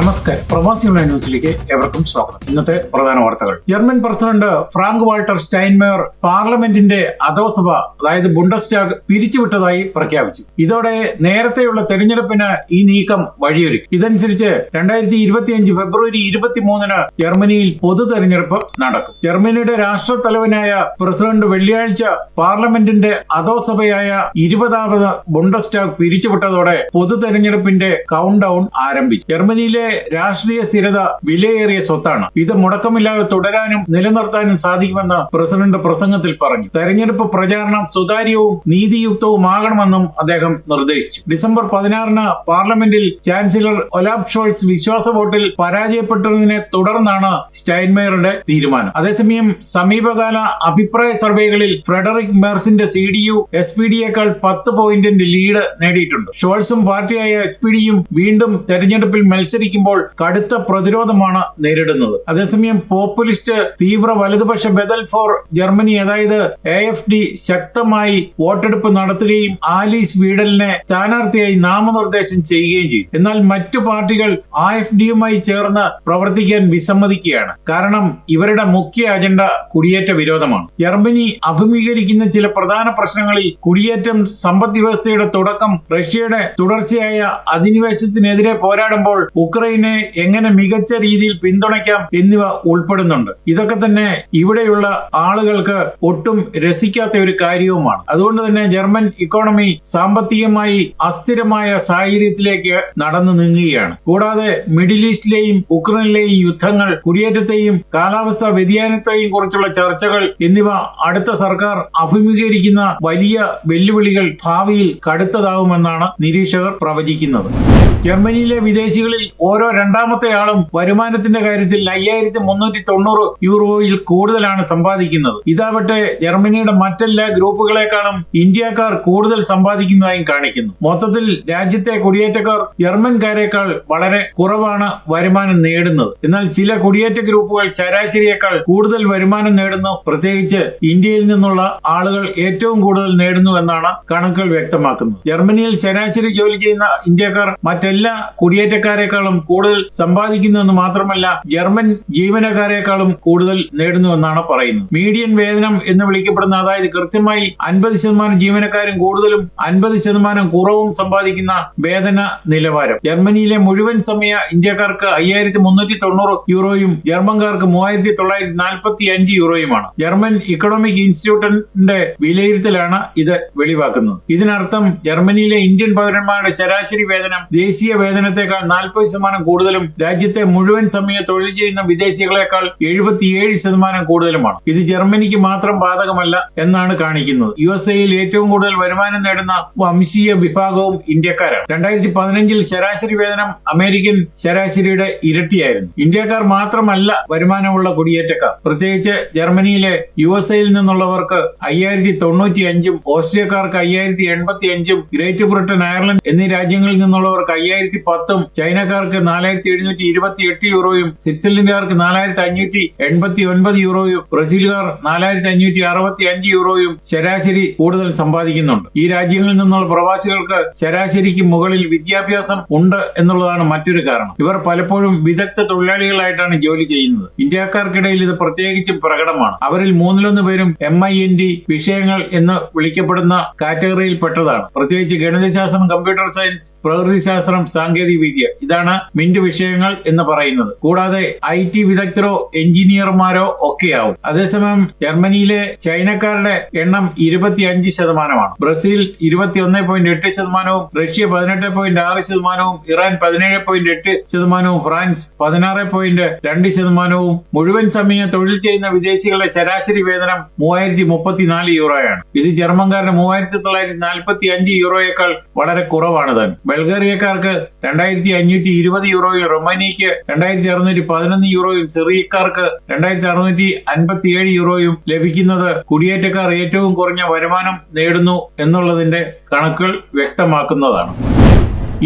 നമസ്കാരം. പ്രവാസികളുടെ ന്യൂസിലേക്ക് എവർക്കും സ്വാഗതം. ഇന്നത്തെ പ്രധാന വാർത്തകൾ. German president Frank Walter Steinmeier പാർലമെന്റിന്റെ അധോസഭ അതായത് ബുണ്ടസ്റ്റാഗ് പിരിച്ചുവിട്ടതായി പ്രഖ്യാപിച്ചു. ഇതോടെ നേരത്തെയുള്ള തെരഞ്ഞെടുപ്പിന് ഈ നീക്കം വഴിയൊരുക്കി. ഇതനുസരിച്ച് രണ്ടായിരത്തി ഇരുപത്തിയഞ്ച് ഫെബ്രുവരി ഇരുപത്തിമൂന്നിന് ജർമ്മനിയിൽ പൊതു തെരഞ്ഞെടുപ്പ് നടക്കും. ജർമ്മനിയുടെ രാഷ്ട്രത്തലവനായ പ്രസിഡന്റ് വെള്ളിയാഴ്ച പാർലമെന്റിന്റെ അധോസഭയായ ഇരുപതാമത് ബുണ്ടസ്റ്റാഗ് പിരിച്ചുവിട്ടതോടെ പൊതു തെരഞ്ഞെടുപ്പിന്റെ കൗണ്ട് ഡൗൺ ആരംഭിച്ചു. ജർമ്മനിയിലെ രാഷ്ട്രീയ സ്ഥിരത വിലയേറിയ സ്വത്താണ്. ഇത് മുടക്കമില്ലാതെ തുടരാനും നിലനിർത്താനും സാധിക്കുമെന്ന് പ്രസിഡന്റ് പ്രസംഗത്തിൽ പറഞ്ഞു. തെരഞ്ഞെടുപ്പ് പ്രചാരണം സുതാര്യവും നീതിയുക്തവുമാകണമെന്നും അദ്ദേഹം നിർദ്ദേശിച്ചു. ഡിസംബർ പതിനാറിന് പാർലമെന്റിൽ ചാൻസലർ ഒലാബ് ഷോൾസ് വിശ്വാസ വോട്ടിൽ പരാജയപ്പെട്ടതിനെ തുടർന്നാണ് സ്റ്റൈൻമേയറുടെ തീരുമാനം. അതേസമയം സമീപകാല അഭിപ്രായ സർവേകളിൽ Friedrich മേഴ്സിന്റെ C D U S P ഡിയേക്കാൾ പത്ത് പോയിന്റിന്റെ ലീഡ് നേടിയിട്ടുണ്ട്. ഷോൾസും പാർട്ടിയായ എസ് പി ഡിയും വീണ്ടും തെരഞ്ഞെടുപ്പിൽ മത്സരിക്കുമ്പോൾ കടുത്ത പ്രതിരോധമാണ് നേരിടുന്നത്. അതേസമയം പോപ്പുലിസ്റ്റ് തീവ്ര വലതുപക്ഷ ബദൽ ഫോർ ജർമ്മനി അതായത് എ എഫ് ഡി ശക്തമായി വോട്ടെടുപ്പ് നടത്തുകയും ആലീസ് വീഡലിനെ സ്ഥാനാർത്ഥിയായി നാമനിർദ്ദേശം ചെയ്യുകയും ചെയ്തു. എന്നാൽ മറ്റു പാർട്ടികൾ ആ എഫ് ഡിയുമായി ചേർന്ന് പ്രവർത്തിക്കാൻ വിസമ്മതിക്കുകയാണ്. കാരണം ഇവരുടെ മുഖ്യ അജണ്ട കുടിയേറ്റ വിരോധമാണ്. ജർമ്മനി അഭിമുഖീകരിക്കുന്ന ചില പ്രധാന പ്രശ്നങ്ങളിൽ കുടിയേറ്റം സമ്പദ് വ്യവസ്ഥയുടെ തുടക്കം റഷ്യയുടെ തുടർച്ചയായ അധിനിവേശത്തിനെതിരെ പോരാടുമ്പോൾ ഉക്രൈനെ എങ്ങനെ മികച്ച രീതിയിൽ പിന്തുണയ്ക്കാം എന്നിവ ഉൾപ്പെടുന്നുണ്ട്. ഇതൊക്കെ തന്നെ ഇവിടെയുള്ള ആളുകൾക്ക് ഒട്ടും രസിക്കാത്ത ഒരു കാര്യവുമാണ്. അതുകൊണ്ട് തന്നെ ജർമ്മൻ ഇക്കോണമി സാമ്പത്തികമായി അസ്ഥിരമായ സാഹചര്യത്തിലേക്ക് നടന്നു നീങ്ങുകയാണ്. കൂടാതെ മിഡിൽ ഈസ്റ്റിലെയും ഉക്രൈനിലെയും യുദ്ധങ്ങൾ കുടിയേറ്റത്തെയും കാലാവസ്ഥാ വ്യതിയാനത്തെയും കുറിച്ചുള്ള ചർച്ചകൾ എന്നിവ അടുത്ത സർക്കാർ അഭിമുഖീകരിക്കുന്ന വലിയ വെല്ലുവിളികൾ ഭാവിയിൽ കടുത്തതാവുമെന്നാണ് നിരീക്ഷകർ പ്രവചിക്കുന്നത്. ജർമ്മനിയിലെ വിദേശികളിൽ ഓരോ രണ്ടാമത്തെ ആളും വരുമാനത്തിന്റെ കാര്യത്തിൽ അയ്യായിരത്തി മുന്നൂറ്റി തൊണ്ണൂറ് യൂറോയിൽ കൂടുതലാണ് സമ്പാദിക്കുന്നത്. ഇതാവട്ടെ ജർമ്മനിയുടെ മറ്റെല്ലാ ഗ്രൂപ്പുകളെക്കാളും ഇന്ത്യക്കാർ കൂടുതൽ സമ്പാദിക്കുന്നതായും കാണിക്കുന്നു. മൊത്തത്തിൽ രാജ്യത്തെ കുടിയേറ്റക്കാർ ജർമ്മൻകാരേക്കാൾ വളരെ കുറവാണ് വരുമാനം നേടുന്നത്. എന്നാൽ ചില കുടിയേറ്റ ഗ്രൂപ്പുകൾ ശരാശരിയേക്കാൾ കൂടുതൽ വരുമാനം നേടുന്നു. പ്രത്യേകിച്ച് ഇന്ത്യയിൽ നിന്നുള്ള ആളുകൾ ഏറ്റവും കൂടുതൽ നേടുന്നു എന്നാണ് കണക്കുകൾ വ്യക്തമാക്കുന്നത്. ജർമ്മനിയിൽ ശരാശരി ജോലി ചെയ്യുന്ന ഇന്ത്യക്കാർ മറ്റെല്ലാ കുടിയേറ്റക്കാരെക്കാളും കൂടുതൽ സമ്പാദിക്കുന്നുവെന്ന് മാത്രമല്ല ജർമ്മൻ ജീവനക്കാരെക്കാളും കൂടുതൽ നേടുന്നുവെന്നാണ് പറയുന്നത്. മീഡിയൻ വേതനം എന്ന് വിളിക്കപ്പെടുന്ന അതായത് കൃത്യമായി അൻപത് ശതമാനം ജീവനക്കാരും കൂടുതലും അൻപത് ശതമാനം കുറവും സമ്പാദിക്കുന്ന വേതന നിലവാരം. ജർമ്മനിയിലെ മുഴുവൻ സമയ ഇന്ത്യക്കാർക്ക് അയ്യായിരത്തി മുന്നൂറ്റി തൊണ്ണൂറ് യൂറോയും ജർമ്മൻകാർക്ക് മൂവായിരത്തി തൊള്ളായിരത്തി നാൽപ്പത്തി അഞ്ച് യൂറോയുമാണ്. ജർമ്മൻ ഇക്കണോമിക് ഇൻസ്റ്റിറ്റ്യൂട്ടിന്റെ വിലയിരുത്തലാണ് ഇത് വെളിവാക്കുന്നത്. ഇതിനർത്ഥം ജർമ്മനിയിലെ ഇന്ത്യൻ പൗരന്മാരുടെ ശരാശരി വേതനം ദേശീയ വേതനത്തെക്കാൾ നാൽപ്പത് ശതമാനം കൂടുതലും രാജ്യത്തെ മുഴുവൻ സമയ തൊഴിൽ ചെയ്യുന്ന വിദേശികളെക്കാൾ എഴുപത്തിയേഴ് ശതമാനം കൂടുതലുമാണ്. ഇത് ജർമ്മനിക്ക് മാത്രം ബാധകമല്ല എന്നാണ് കാണിക്കുന്നത്. യു എസ് എയിൽ ഏറ്റവും കൂടുതൽ വരുമാനം നേടുന്ന വംശീയ വിഭാഗവും ഇന്ത്യക്കാരാണ്. രണ്ടായിരത്തി പതിനഞ്ചിൽ ശരാശരി വേതനം അമേരിക്കൻ ശരാശരിയുടെ ഇരട്ടിയായിരുന്നു. ഇന്ത്യക്കാർ മാത്രമല്ല വരുമാനമുള്ള കുടിയേറ്റക്കാർ. പ്രത്യേകിച്ച് ജർമ്മനിയിലെ യു എസ് എയിൽ നിന്നുള്ളവർക്ക് അയ്യായിരത്തി തൊണ്ണൂറ്റി അഞ്ചും ഓസ്ട്രിയക്കാർക്ക് അയ്യായിരത്തി എൺപത്തി അഞ്ചും ഗ്രേറ്റ് ബ്രിട്ടൻ അയർലൻഡ് എന്നീ രാജ്യങ്ങളിൽ നിന്നുള്ളവർക്ക് അയ്യായിരത്തി പത്തും ചൈനക്കാർക്ക് നാലായിരത്തി എഴുന്നൂറ്റി ഇരുപത്തി എട്ട് യൂറോയും സ്വിറ്റ്സർലൻഡുകാർക്ക് നാലായിരത്തി അഞ്ഞൂറ്റി എൺപത്തി ഒൻപത് യൂറോയും ബ്രസീലുകാർ നാലായിരത്തി അഞ്ഞൂറ്റി അറുപത്തി അഞ്ച് യൂറോയും ശരാശരി കൂടുതൽ സമ്പാദിക്കുന്നുണ്ട്. ഈ രാജ്യങ്ങളിൽ നിന്നുള്ള പ്രവാസികൾക്ക് ശരാശരിക്ക് മുകളിൽ വിദ്യാഭ്യാസം ഉണ്ട് എന്നുള്ളതാണ് മറ്റൊരു കാരണം. ഇവർ പലപ്പോഴും വിദഗ്ധ തൊഴിലാളികളായിട്ടാണ് ജോലി ചെയ്യുന്നത്. ഇന്ത്യക്കാർക്കിടയിൽ ഇത് പ്രത്യേകിച്ചും പ്രകടമാണ്. അവരിൽ മൂന്നിലൊന്ന് പേരും എം ഐ എൻ ഡി വിഷയങ്ങൾ എന്ന് വിളിക്കപ്പെടുന്ന കാറ്റഗറിയിൽ പെട്ടതാണ്. പ്രത്യേകിച്ച് ഗണിതശാസ്ത്രം കമ്പ്യൂട്ടർ സയൻസ് പ്രകൃതിശാസ്ത്രം സാങ്കേതിക വിദ്യ ഇതാണ് മിന്റ് വിഷയങ്ങൾ എന്ന് പറയുന്നത്. കൂടാതെ ഐ ടി വിദഗ്ധരോ എഞ്ചിനീയർമാരോ ഒക്കെയാവും. അതേസമയം ജർമ്മനിയിലെ ചൈനക്കാരുടെ എണ്ണം ഇരുപത്തിയഞ്ച് ശതമാനമാണ്. ബ്രസീൽ ഇരുപത്തിയൊന്ന് പോയിന്റ് എട്ട് ശതമാനവും റഷ്യ പതിനെട്ട് പോയിന്റ് ആറ് ശതമാനവും ഇറാൻ പതിനേഴ് പോയിന്റ് എട്ട് ശതമാനവും ഫ്രാൻസ് പതിനാറ് പോയിന്റ് രണ്ട് ശതമാനവും. മുഴുവൻ സമയം തൊഴിൽ ചെയ്യുന്ന വിദേശികളുടെ ശരാശരി വേതനം മൂവായിരത്തി മുപ്പത്തിനാല് യൂറോയാണ്. ഇത് ജർമ്മൻകാരുടെ മൂവായിരത്തി തൊള്ളായിരത്തി നാൽപ്പത്തി അഞ്ച് യൂറോയേക്കാൾ വളരെ കുറവാണ് താൻ ബൾഗേറിയക്കാർക്ക് രണ്ടായിരത്തി അഞ്ഞൂറ്റി ഇരുപത് യൂറോയും റൊമാനിയക്ക് രണ്ടായിരത്തി അറുന്നൂറ്റി പതിനൊന്ന് യൂറോയും സിറിയക്കാർക്ക് രണ്ടായിരത്തി അറുന്നൂറ്റി അൻപത്തിയേഴ് യൂറോയും ലഭിക്കുന്നത് കുടിയേറ്റക്കാർ ഏറ്റവും കുറഞ്ഞ വരുമാനം നേടുന്നു എന്നുള്ളതിന്റെ കണക്കുകൾ വ്യക്തമാക്കുന്നതാണ്.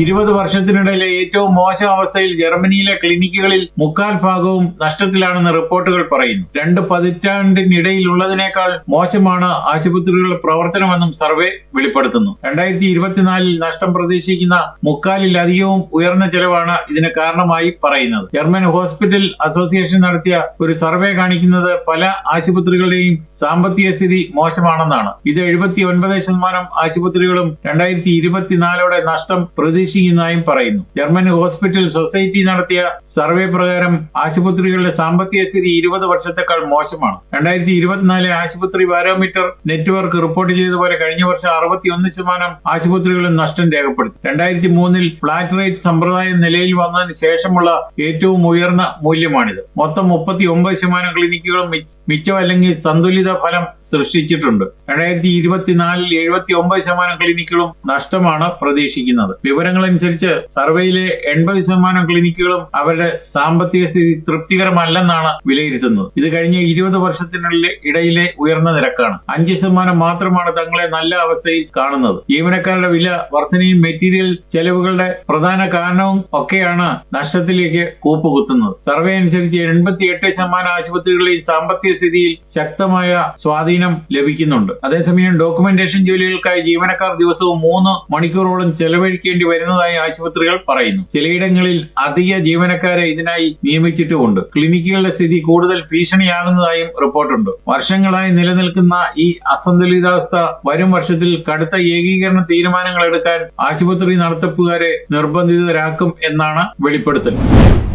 ഇരുപത് വർഷത്തിനിടയിലെ ഏറ്റവും മോശം അവസ്ഥയിൽ ജർമ്മനിയിലെ ക്ലിനിക്കുകളിൽ മുക്കാൽ ഭാഗവും നഷ്ടത്തിലാണെന്ന് റിപ്പോർട്ടുകൾ പറയുന്നു. രണ്ട് പതിറ്റാണ്ടിനിടയിലുള്ളതിനേക്കാൾ മോശമാണ് ആശുപത്രികളുടെ പ്രവർത്തനമെന്നും സർവേ വെളിപ്പെടുത്തുന്നു. രണ്ടായിരത്തി ഇരുപത്തിനാലിൽ നഷ്ടം പ്രതീക്ഷിക്കുന്ന മുക്കാലിലധികവും ഉയർന്ന ചെലവാണ് ഇതിന് കാരണമായി പറയുന്നത്. ജർമ്മൻ ഹോസ്പിറ്റൽ അസോസിയേഷൻ നടത്തിയ ഒരു സർവേ കാണിക്കുന്നത് പല ആശുപത്രികളുടെയും സാമ്പത്തിക സ്ഥിതി മോശമാണെന്നാണ്. ഇത് എഴുപത്തി ഒൻപത് ശതമാനം ആശുപത്രികളും രണ്ടായിരത്തി ഇരുപത്തിനാലോടെ നഷ്ടം പ്രതീക്ഷിക്കുന്നതായും പറയുന്നു. ജർമ്മൻ ഹോസ്പിറ്റൽ സൊസൈറ്റി നടത്തിയ സർവേ പ്രകാരം ആശുപത്രികളുടെ സാമ്പത്തിക സ്ഥിതി ഇരുപത് വർഷത്തെക്കാൾ മോശമാണ്. രണ്ടായിരത്തി ഇരുപത്തിനാല് ആശുപത്രി ബാരോമീറ്റർ നെറ്റ്വർക്ക് റിപ്പോർട്ട് ചെയ്ത പോലെ കഴിഞ്ഞ വർഷം അറുപത്തി ഒന്ന് ശതമാനം ആശുപത്രികളും നഷ്ടം രേഖപ്പെടുത്തി. രണ്ടായിരത്തി മൂന്നിൽ ഫ്ലാറ്റ് റേറ്റ് സമ്പ്രദായം നിലയിൽ വന്നതിന് ശേഷമുള്ള ഏറ്റവും ഉയർന്ന മൂല്യമാണിത്. മൊത്തം മുപ്പത്തി ഒമ്പത് ശതമാനം ക്ലിനിക്കുകളും മിച്ച- അല്ലെങ്കിൽ സന്തുലിത ഫലം സൃഷ്ടിച്ചിട്ടുണ്ട്. രണ്ടായിരത്തി ഇരുപത്തിനാലിൽ എഴുപത്തി ഒമ്പത് ശതമാനം ക്ലിനിക്കുകളും നഷ്ടമാണ് പ്രതീക്ഷിക്കുന്നത്. വിവരങ്ങളനുസരിച്ച് സർവേയിലെ എൺപത് ശതമാനം ക്ലിനിക്കുകളും അവരുടെ സാമ്പത്തിക സ്ഥിതി തൃപ്തികരമല്ലെന്നാണ് വിലയിരുത്തുന്നത്. ഇത് കഴിഞ്ഞ ഇരുപത് വർഷത്തിനുള്ളിൽ ഇടയിലെ ഉയർന്ന നിരക്കാണ്. അഞ്ച് ശതമാനം മാത്രമാണ് തങ്ങളെ നല്ല അവസ്ഥയിൽ കാണുന്നത്. ജീവനക്കാരുടെ വില വർധനയും മെറ്റീരിയൽ ചെലവുകളുടെ പ്രധാന കാരണവും ഒക്കെയാണ് നഷ്ടത്തിലേക്ക് കൂപ്പുകുത്തുന്നത്. സർവേ അനുസരിച്ച് എൺപത്തിയെട്ട് ശതമാനം ആശുപത്രികളിൽ സാമ്പത്തിക സ്ഥിതിയിൽ ശക്തമായ സ്വാധീനം ലഭിക്കുന്നുണ്ട്. അതേസമയം ഡോക്യുമെന്റേഷൻ ജോലികൾക്കായി ജീവനക്കാർ ദിവസവും മൂന്ന് മണിക്കൂറോളം ചെലവഴിക്കേണ്ടി വരുന്നതായി ആശുപത്രികൾ പറയുന്നു. ചിലയിടങ്ങളിൽ അധിക ജീവനക്കാരെ ഇതിനായി നിയമിച്ചിട്ടുമുണ്ട്. ക്ലിനിക്കുകളുടെ സ്ഥിതി കൂടുതൽ ഭീഷണിയാകുന്നതായും റിപ്പോർട്ടുണ്ട്. വർഷങ്ങളായി നിലനിൽക്കുന്ന ഈ അസന്തുലിതാവസ്ഥ വരും വർഷത്തിൽ കടുത്ത ഏകീകരണ തീരുമാനങ്ങൾ എടുക്കാൻ ആശുപത്രി നടത്തിപ്പുകാരെ നിർബന്ധിതരാക്കും എന്നാണ് വെളിപ്പെടുത്തൽ.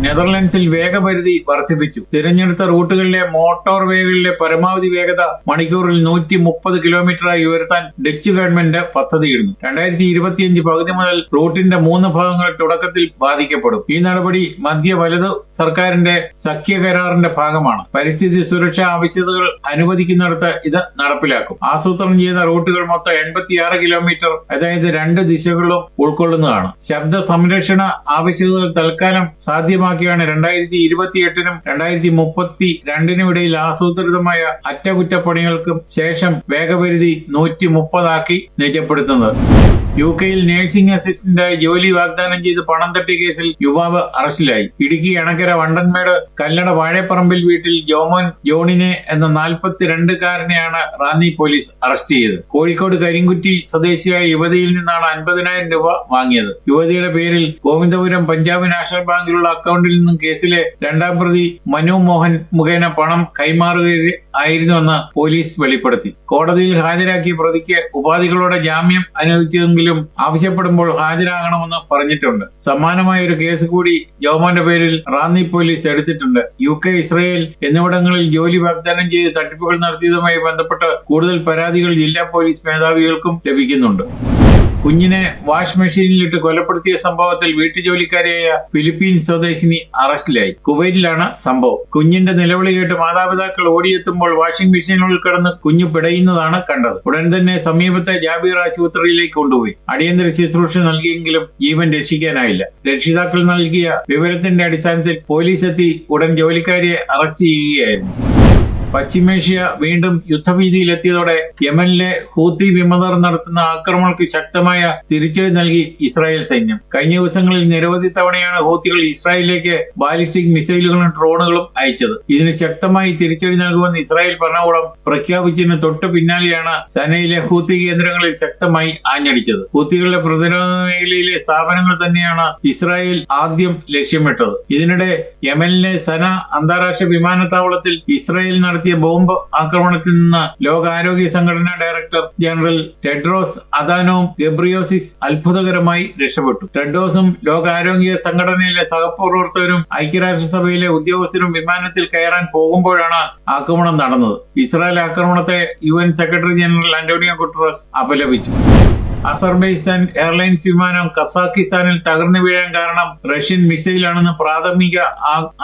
നെതർലൻഡ്സിൽ വേഗപരിധി വർദ്ധിപ്പിച്ചു. തിരഞ്ഞെടുത്ത റൂട്ടുകളിലെ മോട്ടോർ വേകളിലെ പരമാവധി വേഗത മണിക്കൂറിൽ നൂറ്റി മുപ്പത് കിലോമീറ്ററായി ഉയർത്താൻ ഡച്ച് ഗവൺമെന്റ് പദ്ധതിയിടുന്നു. രണ്ടായിരത്തി ഇരുപത്തിയഞ്ച് പകുതി മുതൽ റൂട്ടിന്റെ മൂന്ന് ഭാഗങ്ങൾ തുടക്കത്തിൽ ബാധിക്കപ്പെടും. ഈ നടപടി മധ്യ വലതു സർക്കാരിന്റെ സഖ്യ കരാറിന്റെ ഭാഗമാണ്. പരിസ്ഥിതി സുരക്ഷാ ആവശ്യതകൾ അനുവദിക്കുന്നിടത്ത് ഇത് നടപ്പിലാക്കും. ആസൂത്രണം ചെയ്ത റൂട്ടുകൾ മൊത്തം എൺപത്തിയാറ് കിലോമീറ്റർ അതായത് രണ്ട് ദിശകളിലും ഉൾക്കൊള്ളുന്നതാണ്. ശബ്ദ സംരക്ഷണ ആവശ്യകതകൾ തൽക്കാലം സാധ്യമാക്കിയാണ് രണ്ടായിരത്തി ഇരുപത്തിയെട്ടിനും രണ്ടായിരത്തി മുപ്പത്തി രണ്ടിനും ഇടയിൽ ആസൂത്രിതമായ അറ്റകുറ്റപ്പണികൾക്കും ശേഷം വേഗപരിധി നൂറ്റി മുപ്പതാക്കി നിജപ്പെടുത്തുന്നത്. യു കെയിൽ നഴ്സിംഗ് അസിസ്റ്റന്റായി ജോലി വാഗ്ദാനം ചെയ്ത് പണം തട്ടിയ കേസിൽ യുവാവ് അറസ്റ്റിലായി. ഇടുക്കി അണക്കര വണ്ടൻമേട് കല്ലട വാഴപ്പറമ്പിൽ വീട്ടിൽ ജോമോൻ ജോണിനെ എന്ന നാൽപ്പത്തിരണ്ടുകാരനെയാണ് റാന്നി പോലീസ് അറസ്റ്റ് ചെയ്തത്. കോഴിക്കോട് കരിങ്കുറ്റി സ്വദേശിയായ യുവതിയിൽ നിന്നാണ് അൻപതിനായിരം രൂപ വാങ്ങിയത്. യുവതിയുടെ പേരിൽ ഗോവിന്ദപുരം പഞ്ചാബ് നാഷണൽ ബാങ്കിലുള്ള അക്കൗണ്ടിൽ നിന്നും കേസിലെ രണ്ടാം പ്രതി മനു മോഹൻ മുഖേന പണം കൈമാറുകയായിരുന്നുവെന്ന് പോലീസ് വെളിപ്പെടുത്തി. കോടതിയിൽ ഹാജരാക്കിയ പ്രതിക്ക് ഉപാധികളോടെ ജാമ്യം അനുവദിച്ചെങ്കിലും ആവശ്യപ്പെടുമ്പോൾ ഹാജരാകണമെന്ന് പറഞ്ഞിട്ടുണ്ട്. സമാനമായ ഒരു കേസ് കൂടി ജോമോന്റെ പേരിൽ റാന്നി പോലീസ് എടുത്തിട്ടുണ്ട്. യു കെ ഇസ്രയേൽ എന്നിവിടങ്ങളിൽ ജോലി വാഗ്ദാനം ചെയ്ത് തട്ടിപ്പുകൾ നടത്തിയതുമായി ബന്ധപ്പെട്ട് കൂടുതൽ പരാതികൾ ജില്ലാ പോലീസ് മേധാവികൾക്കും ലഭിക്കുന്നുണ്ട്. കുഞ്ഞിനെ വാഷ് മെഷീനിലിട്ട് കൊലപ്പെടുത്തിയ സംഭവത്തിൽ വീട്ടുജോലിക്കാരിയായ ഫിലിപ്പീൻ സ്വദേശിനി അറസ്റ്റിലായി. കുവൈറ്റിലാണ് സംഭവം. കുഞ്ഞിന്റെ നിലവിളി കേട്ട് മാതാപിതാക്കൾ ഓടിയെത്തുമ്പോൾ വാഷിംഗ് മെഷീനുള്ളിൽ കിടന്ന് കുഞ്ഞു പിടയുന്നതാണ് കണ്ടത്. ഉടൻ തന്നെ സമീപത്തെ ജാബീർ ആശുപത്രിയിലേക്ക് കൊണ്ടുപോയി. അടിയന്തര ശുശ്രൂഷ നൽകിയെങ്കിലും ജീവൻ രക്ഷിക്കാനായില്ല. രക്ഷിതാക്കൾ നൽകിയ വിവരത്തിന്റെ അടിസ്ഥാനത്തിൽ പോലീസ് എത്തി ഉടൻ ജോലിക്കാരിയെ അറസ്റ്റ് ചെയ്യുകയായിരുന്നു. പശ്ചിമേഷ്യ വീണ്ടും യുദ്ധഭീതിയിലെത്തിയതോടെ യമനിലെ ഹൂത്തി വിമതർ നടത്തുന്ന ആക്രമണങ്ങൾക്ക് ശക്തമായ തിരിച്ചടി നൽകി ഇസ്രായേൽ സൈന്യം. കഴിഞ്ഞ ദിവസങ്ങളിൽ നിരവധി തവണയാണ് ഹൂത്തികൾ ഇസ്രായേലിലേക്ക് ബാലിസ്റ്റിക് മിസൈലുകളും ഡ്രോണുകളും അയച്ചത്. ഇതിന് ശക്തമായി തിരിച്ചടി നൽകുമെന്ന് ഇസ്രായേൽ ഭരണകൂടം പ്രഖ്യാപിച്ചതിന് തൊട്ടു പിന്നാലെയാണ് സനയിലെ ഹൂത്തി കേന്ദ്രങ്ങളിൽ ശക്തമായി ആഞ്ഞടിച്ചത്. ഹൂത്തികളുടെ പ്രതിരോധ മേഖലയിലെ സ്ഥാപനങ്ങൾ തന്നെയാണ് ഇസ്രായേൽ ആദ്യം ലക്ഷ്യമിട്ടത്. ഇതിനിടെ യമനിലെ സന അന്താരാഷ്ട്ര വിമാനത്താവളത്തിൽ ഇസ്രായേൽ ബോംബ് ആക്രമണത്തിൽ നിന്ന് ലോകാരോഗ്യ സംഘടനാ director general Tedros Adhanom Ghebreyesus അത്ഭുതകരമായി രക്ഷപ്പെട്ടു. ടെഡ്രോസും ലോകാരോഗ്യ സംഘടനയിലെ സഹപ്രവർത്തകരും ഐക്യരാഷ്ട്രസഭയിലെ ഉദ്യോഗസ്ഥരും വിമാനത്തിൽ കയറാൻ പോകുമ്പോഴാണ് ആക്രമണം നടന്നത്. ഇസ്രായേൽ ആക്രമണത്തെ U secretary general Antonio Guterres അപലപിച്ചു. അസർബൈസ്ഥാൻ എയർലൈൻസ് വിമാനം കസാക്കിസ്ഥാനിൽ തകർന്നു വീഴാൻ കാരണം റഷ്യൻ മിസൈലാണെന്ന് പ്രാഥമിക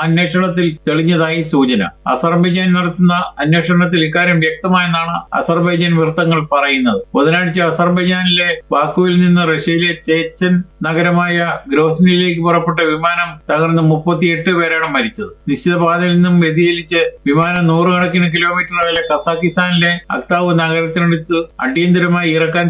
അന്വേഷണത്തിൽ തെളിഞ്ഞതായി സൂചന. അസർബൈജാൻ നടത്തുന്ന അന്വേഷണത്തിൽ ഇക്കാര്യം വ്യക്തമായെന്നാണ് അസർബൈജാൻ വൃത്തങ്ങൾ പറയുന്നത്. ബുധനാഴ്ച അസർബൈജാനിലെ ബാക്കുവിൽ നിന്ന് റഷ്യയിലെ ചേച്ചൻ നഗരമായ ഗ്രോസ്നിയിലേക്ക് പുറപ്പെട്ട വിമാനം തകർന്ന് മുപ്പത്തിയെട്ട് പേരാണ് മരിച്ചത്. നിശ്ചിത പാതയിൽ നിന്നും വ്യതിചലിച്ച് വിമാനം നൂറുകണക്കിന് കിലോമീറ്റർ അകലെ കസാക്കിസ്ഥാനിലെ അക്താവ് നഗരത്തിനടുത്ത് അടിയന്തരമായി ഇറക്കാൻ